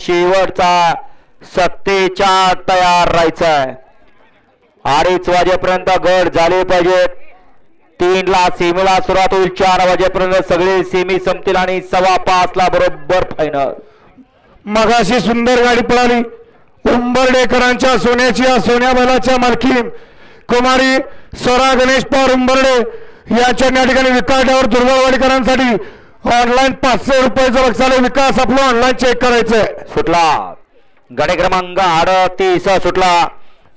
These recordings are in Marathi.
शेवटचा सत्तेच्या तयार राहायचा आहे अडीच वाजेपर्यंत गड झाले पाहिजेत तीनला सेमीला सुरुवात होईल. चार वाजेपर्यंत सगळे सेमी संपतील आणि सव्वा पाच ला बरोबर फायनल मगाशी सुंदर गाडी पळाली. उंबरडेकरांच्या सोन्याची या सोन्या बैलाच्या मालकी कुमारी स्वरा गणेश पवार उंबरडे. याच्या या ठिकाणी विकासावर दुर्बळवाडीकरांसाठी ऑनलाईन पाचशे रुपयाचं बक्षाला विकास आपलं ऑनलाईन चेक करायचंय. सुटला. गणे क्रमांक अडतीस सुटला.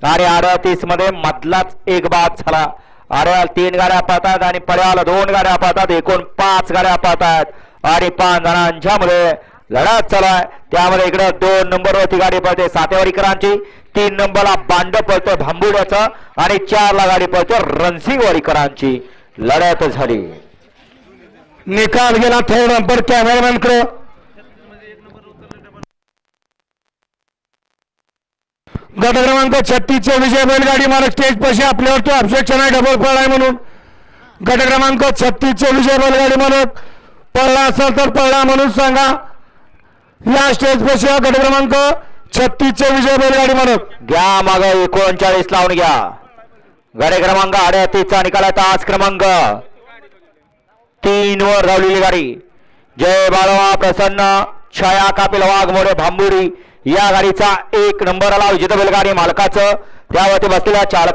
आणि अडतीसमध्ये मधलाच एक बाद झाला. अड्याल तीन गाड्या पाहतात आणि पड्याला दोन गाड्या पाहतात एकूण पाच गाड्या पाहतात आणि पाच जणांच्या मध्ये लढत चालाय त्यामध्ये इकडे दोन नंबर वरती गाडी पळते सातेवाडीकरांची तीन नंबरला बांड पळतोय भांबुड्याचं. आणि चारला गाडी पळतोय रणसिंगवाडीकरांची लढत झाली. निकाल गेला थर्ड अंपर कॅमेरामॅनकडे गट क्रमांक छत्तीसचे विजय बैलगाडी मालक स्टेज पाशी आपल्यावर तो ऑब्जेक्शन आहे डबल पळलाय म्हणून. गट क्रमांक छत्तीसचे विजय बैलगाडी मालक. पळला असेल तर पळला म्हणून सांगा. या स्टेज पाशी गट क्रमांक छत्तीसचे विजय बैलगाडी मालक. घ्या माग एकोणचाळीस लावून घ्या. गडे क्रमांक अडतीसचा निकाल आहे तास क्रमांक. तीन वर धावलेली गाडी. जय बाळवा प्रसन्न छाया कापिल वाघमोड भांबुरी या गाडीचा एक नंबर आला. विजेता बैलगाडी मालकाचं त्यावरती बसलेल्या चालका